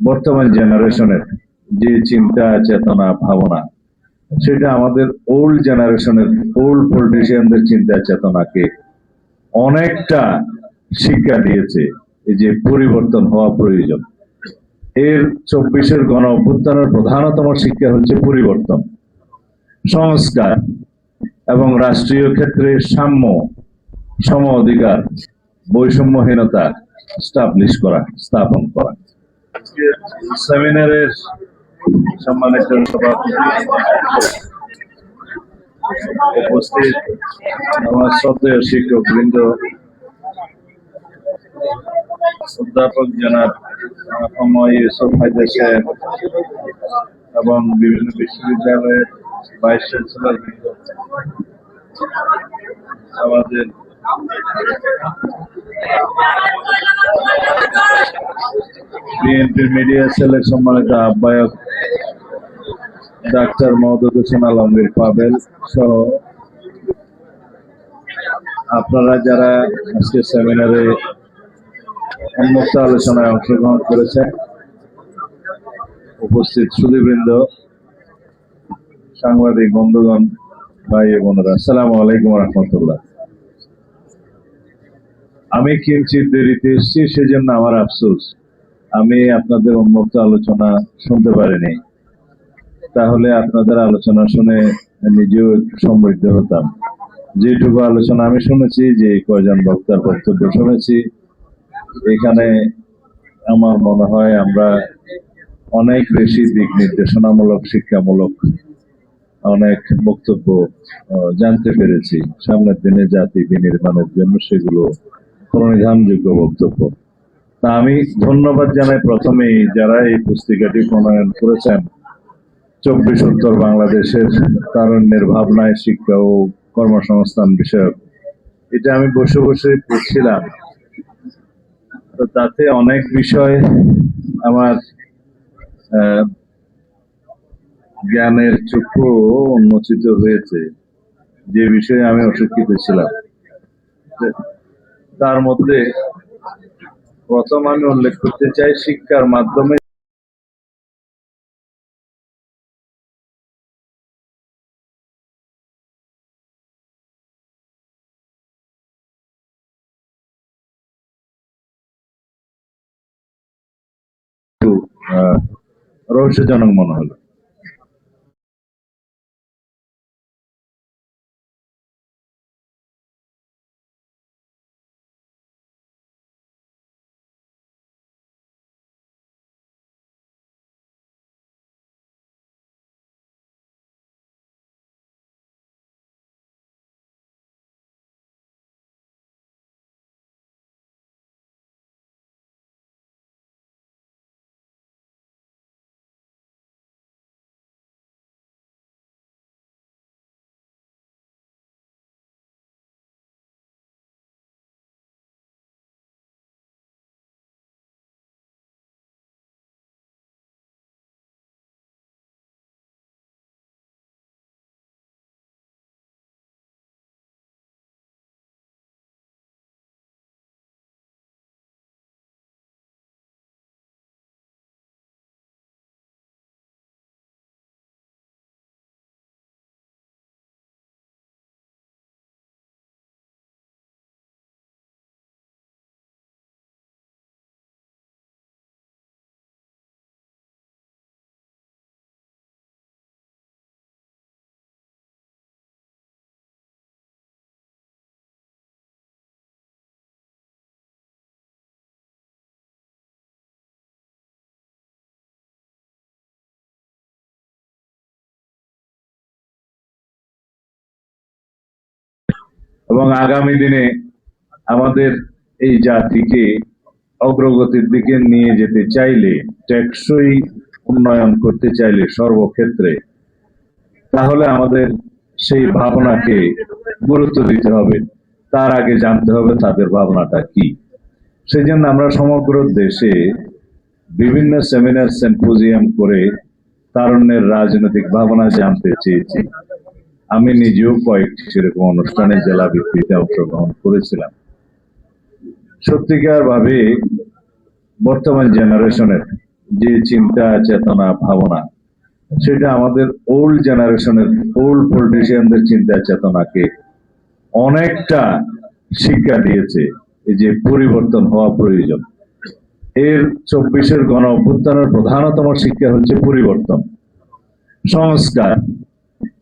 বর্তমান জেনারেশনের যে চিন্তা, চেতনা, ভাবনা, সেটা আমাদের ওল্ড জেনারেশনের ওল্ড পলিটিশিয়ানদের চিন্তা, চেতনাকে অনেকটা শিক্ষা দিয়েছে যে পরিবর্তন হওয়া প্রয়োজন। এর চব্বিশের গণ অভ্যুত্থানের প্রধানতম শিক্ষা হচ্ছে পরিবর্তন, সংস্কার এবং রাষ্ট্রীয় ক্ষেত্রে সাম্য, সম অধিকার, বৈষম্যহীনতা স্টাবলিশ করা, স্থাপন করা। সেমিনারের সম্মানিত সভাপতি উপস্থিত, আমার শ্রদ্ধেয় শিক্ষক বৃন্দ, অধ্যাপক জনাব ইউসুফ হায়দার সাহেব এবং বিভিন্ন বিশ্ববিদ্যালয়ের ভাইস চ্যান্সেলর আমাদের বিএনপির মিডিয়া সেলের সম্মানিত আহ্বায়ক ডাক্তার মহদুদ হোসেন আলমগীর পাবেল সহ আপনারা যারা আজকে সেমিনারে উন্মুক্ত আলোচনায় অংশগ্রহণ করেছেন, উপস্থিত সুদীবৃন্দ সাংবাদিক বন্ধুগণ, ভাই বোনেরা, আসসালামু আলাইকুম রহমতুল্লাহ। আমি কিঞ্চিত দেরিতে এসেছি, সেজন্য আমার আফসোস। আমি আপনাদের উন্মুক্ত আলোচনা শুনতে পারিনি। তাহলে আপনাদের আলোচনা শুনে নিজেও একটু সমৃদ্ধ হতাম। যেটুকু আলোচনা আমি শুনেছি, যে কয়জন বক্তার বক্তব্য শুনেছি, এখানে আমার মনে হয় আমরা অনেক বেশি দিক নির্দেশনামূলক, শিক্ষামূলক অনেক বক্তব্য জানতে পেরেছি। সামনের দিনে জাতি বিনির্মাণের জন্য সেগুলো প্রণিধানযোগ্য বক্তব্য। তা আমি ধন্যবাদ জানাই প্রথমেই যারা এই পুস্তিকাটি প্রণয়ন করেছেন। চব্বিশ উত্তর বাংলাদেশের তারুণ্যের ভাবনায় শিক্ষা ও কর্মসংস্থান বিষয়ক। এটা আমি বসে বসে পড়ছিলাম। তো তাতে অনেক বিষয় আমার জ্ঞানের চক্ষু উন্মোচিত হয়েছে। যে বিষয়ে আমি অশিক্ষিত ছিলাম। তার মধ্যে প্রথম আমি উল্লেখ করতে চাই শিক্ষার মাধ্যমে। রহস্যজনক মনে হলো। এবং আগামী দিনে আমাদের এই জাতিকে অগ্রগতির দিকে নিয়ে যেতে চাইলে, টেকসই উন্নয়ন করতে চাইলে সর্বক্ষেত্রে, তাহলে আমাদের সেই ভাবনাকে গুরুত্ব দিতে হবে। তার আগে জানতে হবে তাদের ভাবনাটা কি। সেই জন্য আমরা সমগ্র দেশে বিভিন্ন সেমিনার সেম্পোজিয়াম করে তারুণ্যের রাজনৈতিক ভাবনা জানতে চেয়েছি। আমি নিজেও কয়েকটি সেরকম অনুষ্ঠানে জেলা ভিত্তিতে অংশগ্রহণ করেছিলাম। সত্যিকার ভাবে বর্তমান জেনারেশনের যে চিন্তা চেতনা ভাবনা সেটা আমাদের ওল্ড জেনারেশনের ওল্ড পলিটিশিয়ানদের চিন্তা চেতনাকে অনেকটা শিক্ষা দিয়েছে এই যে পরিবর্তন হওয়া প্রয়োজন। এর চব্বিশের গণ অভ্যুত্থানের প্রধানতম শিক্ষা হচ্ছে পরিবর্তন। সংস্কার।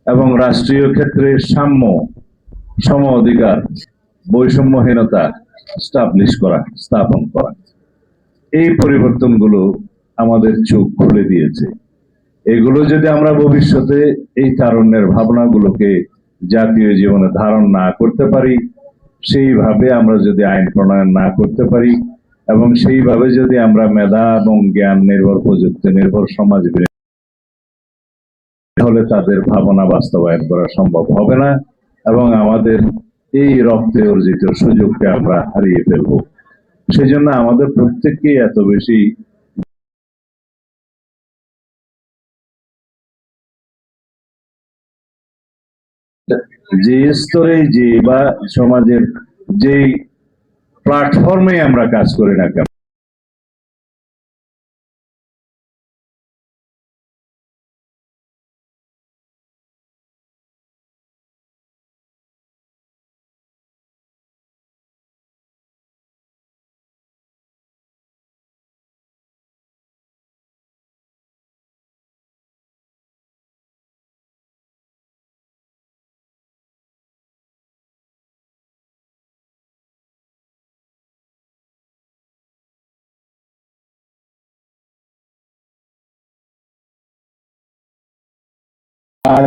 এবং রাষ্ট্রীয় ক্ষেত্রে সাম্য, সম অধিকার, বৈষম্যহীনতা স্টাবলিশ করা, স্থাপন করা। এই পরিবর্তনগুলো আমাদের চোখ খুলে দিয়েছে। এগুলো যদি আমরা ভবিষ্যতে এই তারুণ্যের ভাবনাগুলোকে জাতীয় জীবনে ধারণ না করতে পারি, সেইভাবে আমরা যদি আইন প্রণয়ন না করতে পারি, এবং সেইভাবে যদি আমরা মেধা এবং জ্ঞান নির্ভর প্রযুক্তি, নির্ভর সমাজ তাহলে তাদের ভাবনা বাস্তবায়ন করা সম্ভব হবে না এবং আমাদের এই রক্তে অর্জিত সুযোগকে আমরা হারিয়ে ফেলব। সেজন্য আমাদের প্রত্যেককেই এত বেশি যে স্তরে যে বা সমাজের যে প্ল্যাটফর্মে আমরা কাজ করি না কেন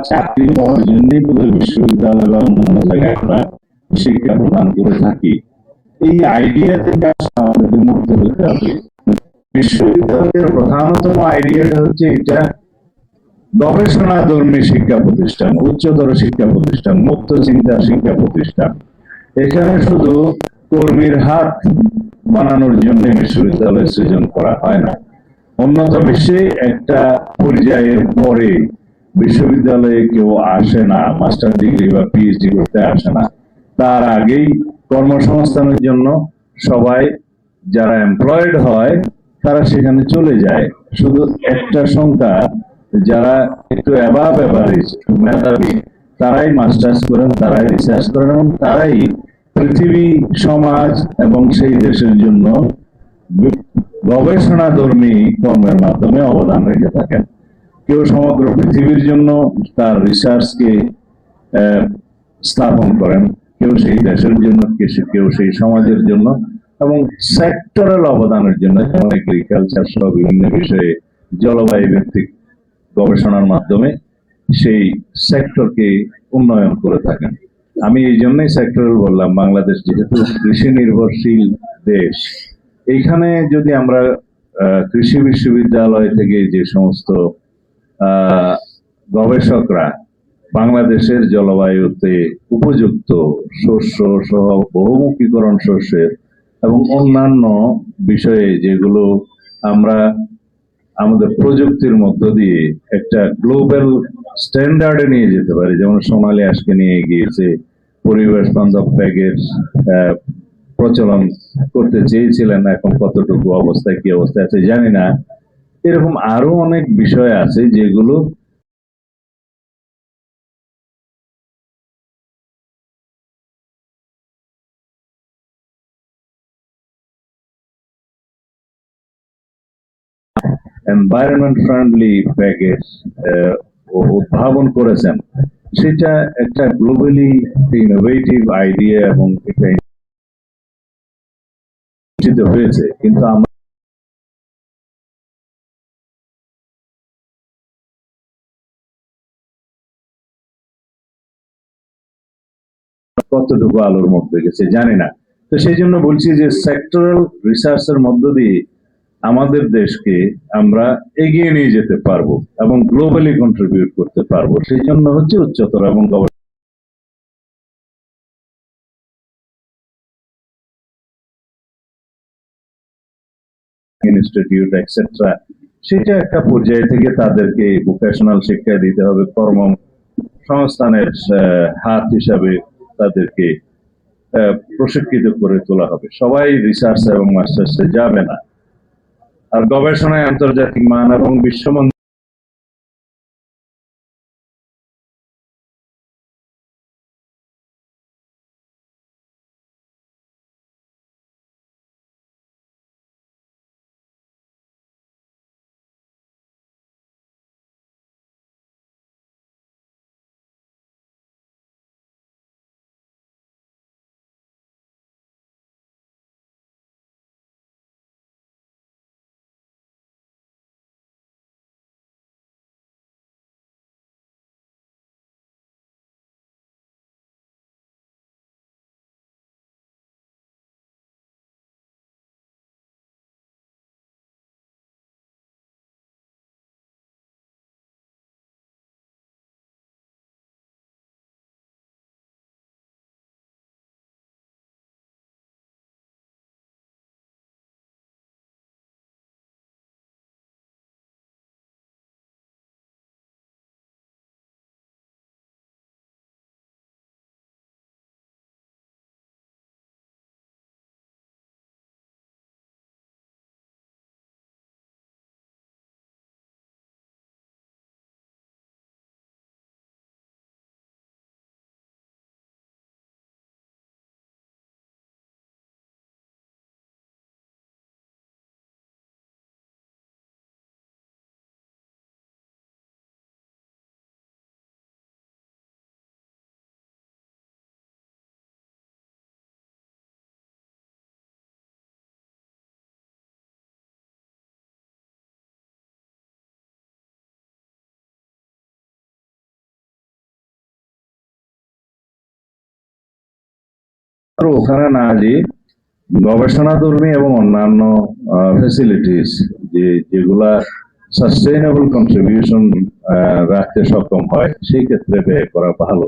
চাকরি পাওয়ার জন্যই বিশ্ববিদ্যালয় বা অন্যান্য জায়গায় আমরা শিক্ষা প্রদান করে থাকি, এই আইডিয়া থেকে মুক্ত হতে হবে। বিশ্ববিদ্যালয়ের প্রধানতম আইডিয়াটা হচ্ছে এটা গবেষণা ধর্মী শিক্ষা প্রতিষ্ঠান, উচ্চতর শিক্ষা প্রতিষ্ঠান, মুক্ত চিন্তা শিক্ষা প্রতিষ্ঠান। এখানে শুধু কর্মীর হাত বানানোর জন্য বিশ্ববিদ্যালয় সৃজন করা হয় না। উন্নত বিশ্বে একটা পর্যায়ের পরে বিশ্ববিদ্যালয়ে কেউ আসে না, মাস্টার ডিগ্রি বা পিএইচডি করতে আসে না। তার আগেই কর্মসংস্থানের জন্য সবাই যারা এমপ্লয়েড হয়, তারা সেখানে চলে যায়। শুধু একটা সংখ্যা, যারা একটু অ্যাবাভ অ্যাভারেজ মেধাবী, তারাই মাস্টার্স করেন, তারাই রিসার্চ করেন এবং তারাই পৃথিবী, সমাজ এবং সেই দেশের জন্য গবেষণা ধর্মী কর্মের মাধ্যমে অবদান রেখে থাকেন। কেউ সমগ্র পৃথিবীর জন্য তার রিসার্চকে স্থাপন করেন। কেউ সেই দেশের জন্য, কেউ- সেই সমাজের জন্য এবং সেক্টরাল অবদানের জন্য, যেমন এগ্রিকালচার সহ বিভিন্ন বিষয়ে জলবায়ু ভিত্তিক গবেষণার মাধ্যমে সেই সেক্টরকে উন্নয়ন করে থাকেন। আমি এই জন্যই সেক্টরাল বললাম, বাংলাদেশ যেহেতু কৃষি নির্ভরশীল দেশ, এইখানে যদি আমরা কৃষি বিশ্ববিদ্যালয় থেকে যে সমস্ত গবেষকরা বাংলাদেশের জলবায়ুতে উপযুক্ত শস্য সহ বহুমুখীকরণ শস্যের এবং অন্যান্য বিষয়ে যেগুলো আমরা আমাদের প্রযুক্তির মধ্য দিয়ে একটা গ্লোবাল স্ট্যান্ডার্ডে নিয়ে যেতে পারি। যেমন সোনালী আজকে নিয়ে গিয়েছে, পরিবেশ বান্ধব ব্যাগের প্রচলন করতে চেয়েছিলেন, এখন কতটুকু অবস্থায়, কি অবস্থায় আছে জানি না। এরকম আরও অনেক বিষয় আছে যেগুলো এনভায়রনমেন্ট ফ্রেন্ডলি প্যাকেজ উদ্ভাবন করেছেন। সেটা একটা গ্লোবালি ইনোভেটিভ আইডিয়া এবং এটা হয়েছে। কিন্তু আমরা কতটুকু আলোর মধ্যে গেছে, জানি না। তো সেই জন্য বলছি যে সেক্টরাল রিসার্চের মধ্য দিয়ে আমাদের দেশকে আমরা এগিয়ে নিয়ে যেতে পারব এবং গ্লোবালি কন্ট্রিবিউট করতে পারব। সেই জন্য হচ্ছে উচ্চতর এবং ইনস্টিটিউট এক্সেট্রা সেটা একটা পর্যায়ে থেকে তাদেরকে ভোকেশনাল শিক্ষা দিতে হবে, কর্ম সংস্থানের হাত হিসাবে তাদেরকে প্রশিক্ষিত করে তোলা হবে। সবাই রিসার্চ এবং মাস্টার্সে যাবে না। আর গবেষণায় আন্তর্জাতিক মান এবং বিশ্বমান ওখানে না যে গবেষণাধর্মী এবং অন্যান্য ফেসিলিটিস যে যেগুলা সাস্টেইনেবল কন্ট্রিবিউশন রাখতে সক্ষম হয়, সেই ক্ষেত্রে ব্যয় করা ভালো।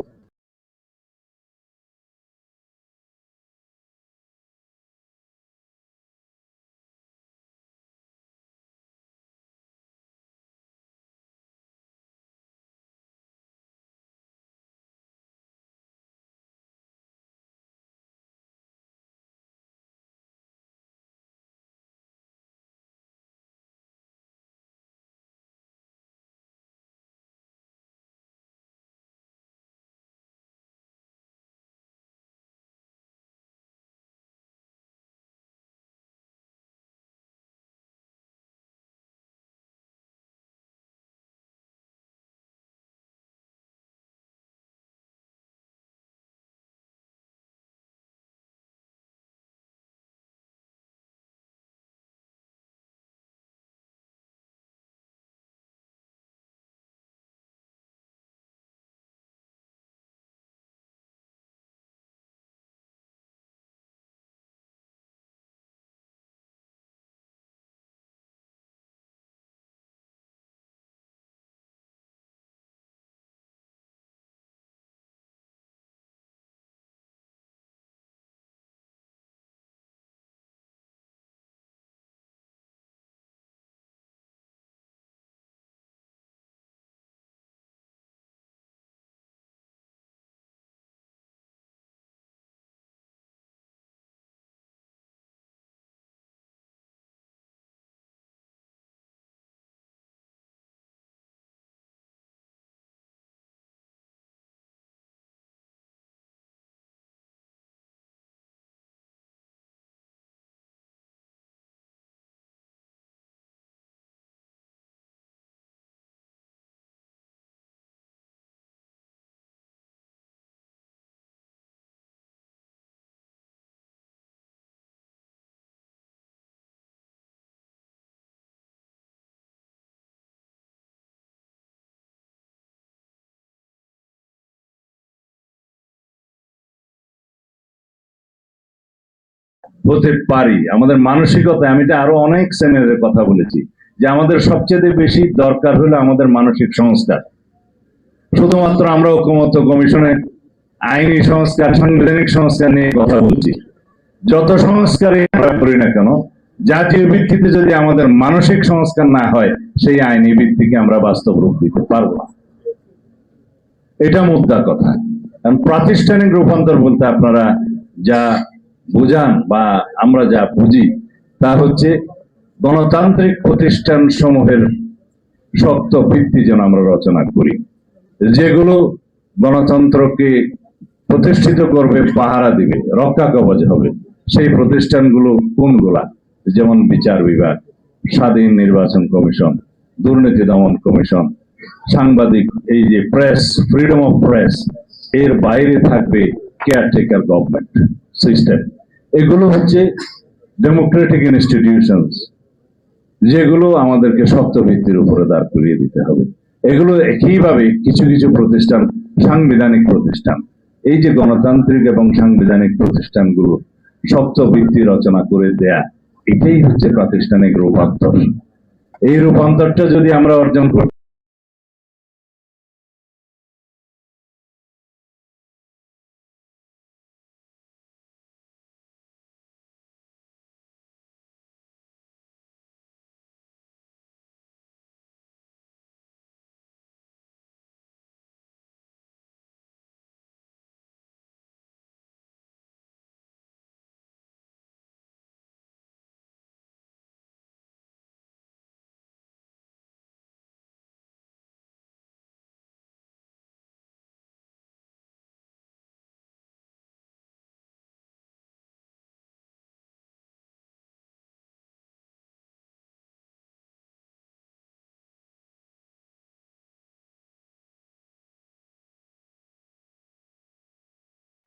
হতে পারি। আমাদের মানসিকতা আমি আরও অনেক সেমিনারের কথা বলেছি যে আমাদের সবচেয়ে বেশি দরকার হলো আমাদের মানসিক সংস্কার। শুধুমাত্র আমরা ঐক্যমত্য কমিশনে আইনি সংস্কার, সাংবিধানিক সংস্কার নিয়ে কথা বলছি। যত সংস্কারই আমরা করি না কেন, জাতীয় ভিত্তিতে যদি আমাদের মানসিক সংস্কার না হয়, সেই আইনি ভিত্তিকে আমরা বাস্তব রূপ দিতে পারব না। এটা মুদ্রা কথা। কারণ প্রাতিষ্ঠানিক রূপান্তর বলতে আপনারা যা বুঝান বা আমরা যা বুঝি, তা হচ্ছে গণতান্ত্রিক প্রতিষ্ঠান সমূহের শক্ত ভিত্তি যেন আমরা রচনা করি। যেগুলো গণতন্ত্রকে প্রতিষ্ঠিত করবে, পাহারা দিবে, রক্ষা কবচ হবে, সেই প্রতিষ্ঠানগুলো কোনগুলা? যেমন বিচার বিভাগ, স্বাধীন নির্বাচন কমিশন, দুর্নীতি দমন কমিশন, সাংবাদিক, এই যে প্রেস, ফ্রিডম অফ প্রেস, এর বাইরে থাকবে কেয়ারটেকার গভর্নমেন্ট সিস্টেম এগুলো হচ্ছে ডেমোক্রেটিক ইনস্টিটিউশনস যেগুলো আমাদেরকে শক্ত ভিত্তির উপরে দাঁড় করিয়ে দিতে হবে। এগুলো একইভাবে কিছু কিছু প্রতিষ্ঠান, সাংবিধানিক প্রতিষ্ঠান, এই যে গণতান্ত্রিক এবং সাংবিধানিক প্রতিষ্ঠানগুলো শক্ত ভিত্তি রচনা করে দেয়া, এটাই হচ্ছে প্রাতিষ্ঠানিক রূপান্তর। এই রূপান্তরটা যদি আমরা অর্জন করি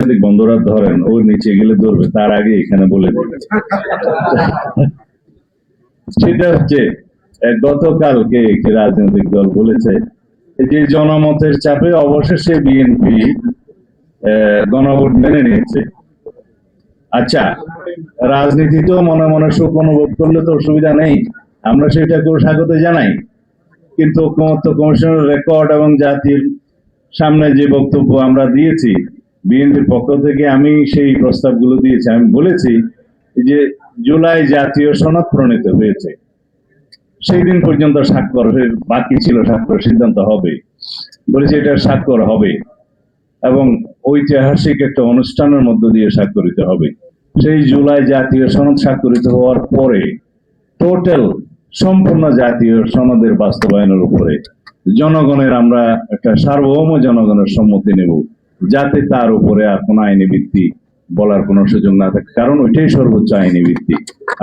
যদি বন্ধুরা ধরেন ও নিচে গেলে ধরবে, তার আগে এখানে বলে সেটা হচ্ছে গতকালকে একটি রাজনৈতিক দল বলেছে যে জনমতের চাপে অবশেষে বিএনপি গণভোট মেনে নিয়েছে। আচ্ছা রাজনীতিতেও মনে মনে সুখ অনুভব করলে তো অসুবিধা নেই, আমরা সেটাকেও স্বাগত জানাই। কিন্তু ঐক্যমত্য কমিশনের রেকর্ড এবং জাতির সামনে যে বক্তব্য আমরা দিয়েছি বিএনপির পক্ষ থেকে আমি সেই প্রস্তাবগুলো দিয়েছি। আমি বলেছি যে জুলাই জাতীয় সনদ প্রণীত হয়েছে। সেই দিন পর্যন্ত স্বাক্ষরের বাকি ছিল স্বাক্ষর সিদ্ধান্ত হবে। বলেছি এটা স্বাক্ষর হবে এবং ঐতিহাসিক একটা অনুষ্ঠানের মধ্য দিয়ে স্বাক্ষরিত হবে। সেই জুলাই জাতীয় সনদ স্বাক্ষরিত হওয়ার পরে টোটাল সম্পূর্ণ জাতীয় সনদের বাস্তবায়নের উপরে জনগণের আমরা একটা সার্বভৌম জনগণের সম্মতি নেব। যাতে তার উপরে আর কোনো আইনি ভিত্তি বলার কোনো সুযোগ না থাকে। কারণ ওইটাই সর্বোচ্চ আইনি ভিত্তি।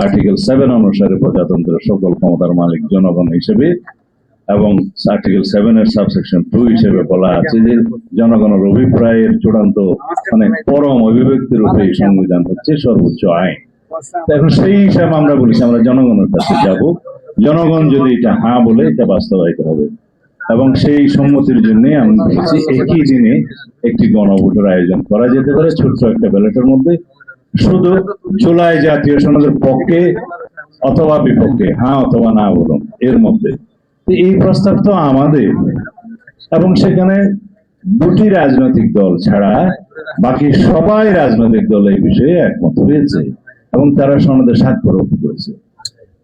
আর্টিকেল সেভেন অনুসারে প্রজাতন্ত্রের সকল ক্ষমতার মালিক জনগণ হিসেবে এবং আর্টিকেল সেভেন এর সাবসেকশন টু হিসেবে বলা আছে যে জনগণের অভিপ্রায়ের চূড়ান্ত মানে পরম অভিব্যক্তির উপরে এই সংবিধান হচ্ছে সর্বোচ্চ আইন। এখন সেই হিসাবে আমরা বলেছি, আমরা জনগণের কাছে যাব। জনগণ যদি এটা হ্যাঁ বলে, এটা বাস্তবায়িত হবে। এবং সেই সম্মতির জন্য আমি একই দিনে একটি গণভোটের আয়োজন করা যেতে পারে, ছোট্ট একটা ব্যালটের মধ্যে। শুধু জুলাই জাতীয় সনদের পক্ষে অথবা বিপক্ষে হ্যাঁ অথবা না বলুন, এর মধ্যে। এই প্রস্তাব তো আমাদের। এবং সেখানে দুটি রাজনৈতিক দল ছাড়া বাকি সবাই রাজনৈতিক দল এই বিষয়ে একমত হয়েছে এবং তারা সনদে স্বাক্ষর করেছে।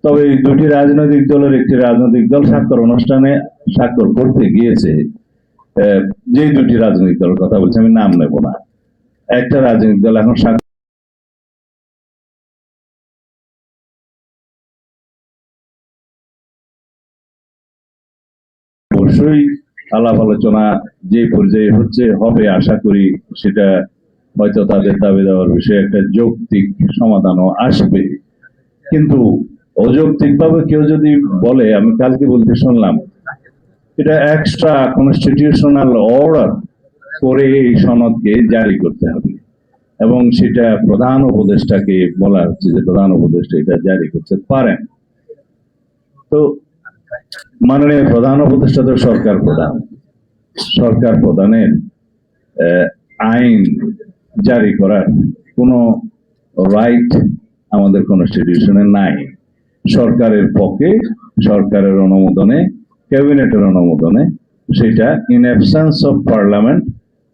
তবে দুটি রাজনৈতিক দলের একটি রাজনৈতিক দল স্বাক্ষর অনুষ্ঠানে স্বাক্ষর করতে গিয়েছে যেই দুটি রাজনৈতিক দলের কথা বলছি, আমি নাম নেব না। একটা রাজনৈতিক দল এখন স্বাক্ষর অবশ্যই আলাপ আলোচনা যে পর্যায়ে হচ্ছে, হবে আশা করি সেটা হয়তো তাদের দাবি দেওয়ার বিষয়ে একটা যৌক্তিক সমাধানও আসবে। কিন্তু অযৌক্তিক ভাবে কেউ যদি বলে, আমি কালকে বলতে শুনলাম এটা এক্সট্রা কনস্টিটিউশনাল অর্ডার করে এই সনদকে জারি করতে হবে। এবং সেটা প্রধান উপদেষ্টাকে বলা হচ্ছে যে প্রধান উপদেষ্টা এটা জারি করতে পারেন। তো মাননীয় প্রধান উপদেষ্টা তো সরকার প্রধান। সরকার প্রধানের আইন জারি করার কোনো রাইট আমাদের কনস্টিটিউশনে নাই। সরকারের পক্ষে সরকারের অনুমোদনে ক্যাবিনেটের অনুমোদনে, সেটা in absence of parliament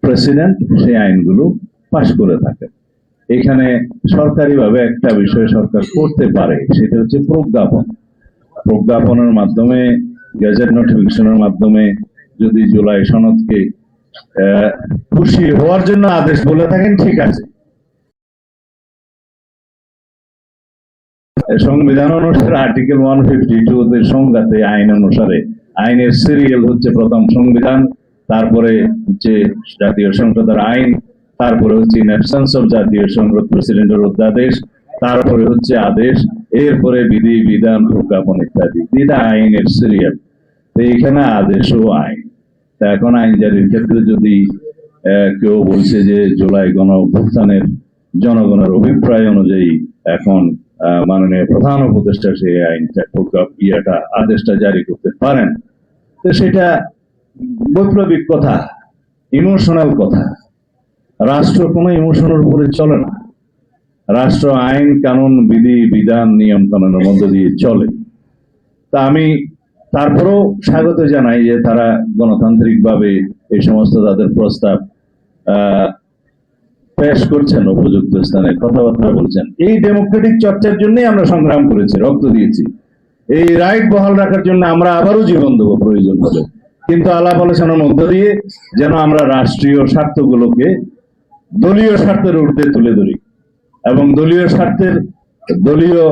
president সেই আইনগুলো পাশ করে থাকে। এখানে সরকারিভাবে একটা বিষয় সরকার করতে পারে, সেটা হচ্ছে প্রজ্ঞাপন। প্রজ্ঞাপনের মাধ্যমে গেজেট নোটিফিকেশনের মাধ্যমে যদি জুলাই সনদকে খুশি হওয়ার জন্য আদেশ বলে থাকেন, ঠিক আছে। সংবিধান অনুসারে আর্টিকেল ওয়ান ফিফটি টু সংজ্ঞাতে আইন অনুসারে আইনের সিরিয়াল হচ্ছে প্রথম সংবিধান, তারপরে হচ্ছে জাতীয় সংসদের আইন, তারপরে হচ্ছে ইন অ্যাবসেন্স অফ জাতীয় সংসদ প্রেসিডেন্টের অধ্যাদেশ, তারপরে হচ্ছে আদেশ, এরপরে বিধি, বিধান, প্রজ্ঞাপন ইত্যাদি। এটা আইনের সিরিয়াল। তো এখানে আদেশ ও আইন। তা এখন আইন জারির ক্ষেত্রে যদি কেউ বলছে যে জুলাই গণ অভ্যুত্থানের জনগণের অভিপ্রায় অনুযায়ী এখন মাননীয় প্রধান উপদেষ্টা সেই আইনটা ইয়েটা, আদেশটা জারি করতে পারেন তো সেটা বৈপ্লবিক কথা ইমোশনাল কথা। রাষ্ট্র কোনো ইমোশনের উপরে চলে না। রাষ্ট্র, আইন, কানুন, বিধি, বিধান, নিয়ম, কানুনের মধ্য দিয়ে চলে। তা আমি তারপরেও স্বাগত জানাই যে তারা গণতান্ত্রিকভাবে এই সমস্ত তাদের প্রস্তাব পেশ করছেন, উপযুক্ত স্থানে কথাবার্তা বলছেন। এই ডেমোক্রেটিক চর্চার জন্যই আমরা সংগ্রাম করেছি, রক্ত দিয়েছি। এই রাইট বহাল রাখার জন্য আমরা আবারও জীবন দেবো প্রয়োজন হলে। কিন্তু আলাপ আলোচনার মধ্য দিয়ে যেন আমরা রাষ্ট্রীয় স্বার্থগুলোকে দলীয় স্বার্থের ঊর্ধ্বে তুলে ধরি এবং দলীয় স্বার্থের দলীয়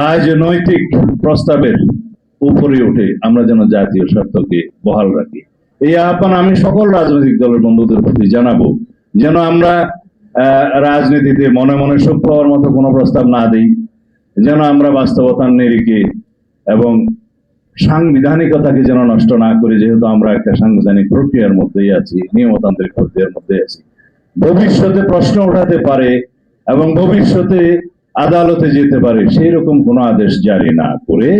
রাজনৈতিক প্রস্তাবের উপরে উঠে আমরা যেন জাতীয় স্বার্থকে বহাল রাখি। এই আহ্বান আমি সকল রাজনৈতিক দলের বন্ধুদের প্রতি জানাব যেন আমরা রাজনীতিতে মনে মনে সুখ পাওয়ার মতো কোনো প্রস্তাব না দিই। যেন আমরা বাস্তবতার নিরিখে এবং সাংবিধানিকতাকে যেন নষ্ট না করি, যেহেতু আমরা একটা সাংবিধানিক প্রক্রিয়ার মধ্যেই আছি, নিয়মতান্ত্রিক প্রক্রিয়ার মধ্যে আছি, ভবিষ্যতে প্রশ্ন উঠাতে পারে এবং ভবিষ্যতে আদালতে যেতে পারে সেই রকম কোনো আদেশ জারি না করে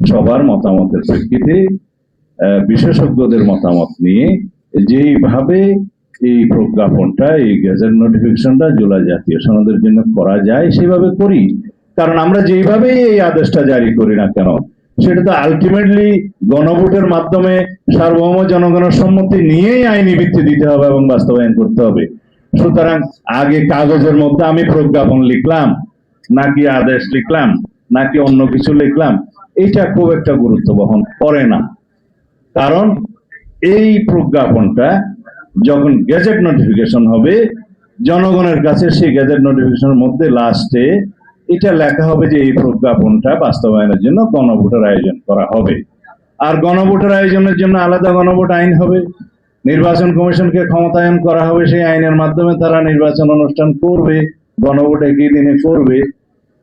সবার মতামতের প্রেক্ষিতে বিশেষজ্ঞদের মতামত নিয়ে যেইভাবে এই প্রজ্ঞাপনটা, এই গেজেট নোটিফিকেশনটা জোলা জাতীয় সনদের জন্য করা যায়, সেভাবে করি। কারণ আমরা যেইভাবে এই আদেশটা জারি করি না কেন, সেটা তো আলটিমেটলি গণভোটের মাধ্যমে সার্বভৌম জনগণের সম্মতি নিয়েই আইনি ভিত্তি দিতে হবে এবং বাস্তবায়ন করতে হবে। সুতরাং আগে কাগজের মধ্যে আমি প্রজ্ঞাপন লিখলাম, নাকি আদেশ লিখলাম, নাকি অন্য কিছু লিখলাম এটা খুব একটা গুরুত্ব বহন করে না। কারণ এই প্রজ্ঞাপনটা যখন গেজেট নোটিফিকেশন হবে, জনগণের কাছে সেই গেজেট নোটিফিকেশনের মধ্যে লাস্টে এটা লেখা হবে যে এই প্রজ্ঞাপনটা বাস্তবায়নের জন্য গণভোটের আয়োজন করা হবে। আর গণভোটের আয়োজনের জন্য আলাদা গণভোট আইন হবে। নির্বাচন কমিশনকে ক্ষমতায়ন করা হবে, সেই আইনের মাধ্যমে তারা নির্বাচন অনুষ্ঠান করবে, গণভোট একই দিনে করবে।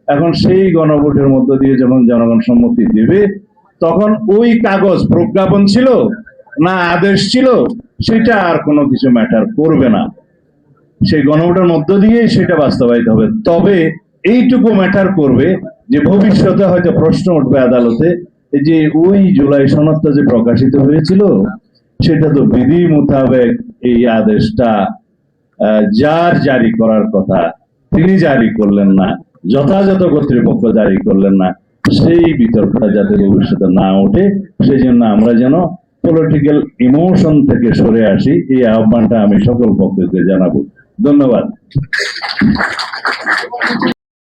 এখন সেই গণভোটের মধ্য দিয়ে যখন জনগণ সম্মতি দেবে, তখন ওই কাগজ প্রজ্ঞাপন ছিল না আদেশ ছিল, সেটা আর কোনো কিছু ম্যাটার করবে না। সেই গণভোটের মধ্য দিয়েই সেটা বাস্তবায়িত হবে। তবে এইটুকু ম্যাটার করবে যে ভবিষ্যতে হয়তো প্রশ্ন উঠবে আদালতে যে ওই জুলাই সনদটা যে প্রকাশিত হয়েছিল, সেটা তো বিধি মোতাবেক এই আদেশটা যার জারি করার কথা, তিনি জারি করলেন না, যথাযথ কর্তৃপক্ষ জারি করলেন না, সেই বিতর্কটা যাতে ভবিষ্যতে না ওঠে সেই জন্য আমরা যেন পলিটিক্যাল ইমোশন থেকে সরে আসি, এই আহ্বানটা আমি সকল পক্ষকে জানাব। ধন্যবাদ।